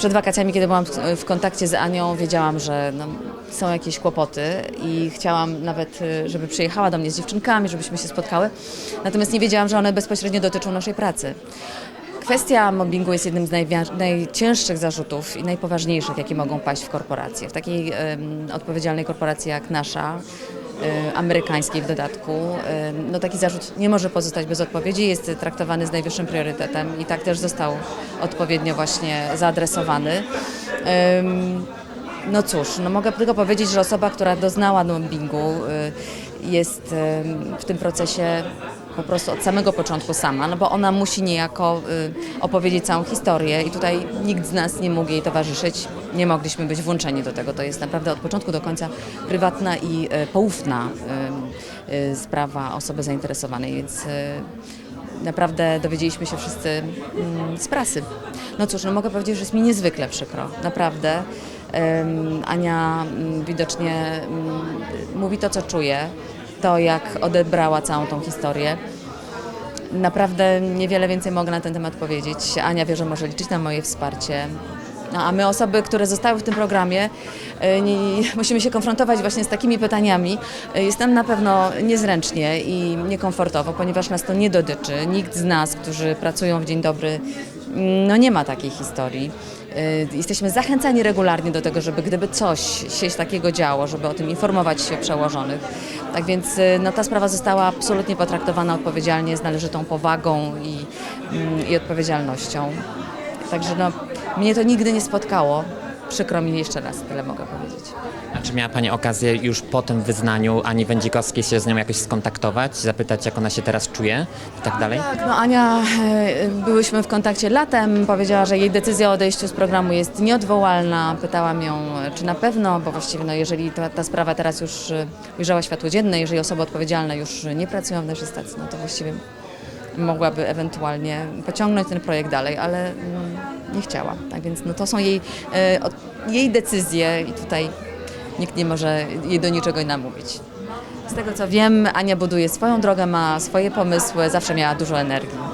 Przed wakacjami, kiedy byłam w- kontakcie z Anią, wiedziałam, że no, są jakieś kłopoty i chciałam nawet, y, żeby przyjechała do mnie z dziewczynkami, żebyśmy się spotkały. Natomiast nie wiedziałam, że one bezpośrednio dotyczą naszej pracy. Kwestia mobbingu jest jednym z najcięższych zarzutów i najpoważniejszych, jakie mogą paść w korporacje. W takiej odpowiedzialnej korporacji jak nasza, amerykańskiej w dodatku, em, no taki zarzut nie może pozostać bez odpowiedzi, jest traktowany z najwyższym priorytetem i tak też został odpowiednio właśnie zaadresowany. No cóż, no mogę tylko powiedzieć, że osoba, która doznała mobbingu, y, jest y, w tym procesie po prostu od samego początku sama, no bo ona musi niejako y, opowiedzieć całą historię i tutaj nikt z nas nie mógł jej towarzyszyć, nie mogliśmy być włączeni do tego. To jest naprawdę od początku do końca prywatna i y, poufna y, sprawa osoby zainteresowanej, więc naprawdę dowiedzieliśmy się wszyscy mm, z prasy. No cóż, no mogę powiedzieć, że jest mi niezwykle przykro, naprawdę. Ania mm, widocznie mm, mówi to, co czuje, to jak odebrała całą tą historię. Naprawdę niewiele więcej mogę na ten temat powiedzieć. Ania wie, że może liczyć na moje wsparcie. No, a my osoby, które zostały w tym programie, y, nie, musimy się konfrontować właśnie z takimi pytaniami. Y, Jest nam na pewno niezręcznie i niekomfortowo, ponieważ nas to nie dotyczy. Nikt z nas, którzy pracują w Dzień Dobry, no nie ma takiej historii. Y, Jesteśmy zachęcani regularnie do tego, żeby gdyby coś się takiego działo, żeby o tym informować się przełożonych. Tak więc y, no, ta sprawa została absolutnie potraktowana odpowiedzialnie, z należytą powagą i, mm, i odpowiedzialnością. Także no, mnie to nigdy nie spotkało. Przykro mi jeszcze raz, tyle mogę powiedzieć. A czy miała Pani okazję już po tym wyznaniu Ani Wędzikowskiej się z nią jakoś skontaktować, zapytać jak ona się teraz czuje i tak dalej? Tak, no Ania, e, byłyśmy w kontakcie latem, powiedziała, że jej decyzja o odejściu z programu jest nieodwołalna. Pytałam ją, e, czy na pewno, bo właściwie no, jeżeli ta, ta sprawa teraz już e, ujrzała światło dzienne, jeżeli osoby odpowiedzialne już nie pracują w naszej stacji, no to właściwie mogłaby ewentualnie pociągnąć ten projekt dalej, ale mm, nie chciała. Tak więc no, to są jej, e, jej decyzje i tutaj nikt nie może jej do niczego namówić. Z tego co wiem, Ania buduje swoją drogę, ma swoje pomysły, zawsze miała dużo energii.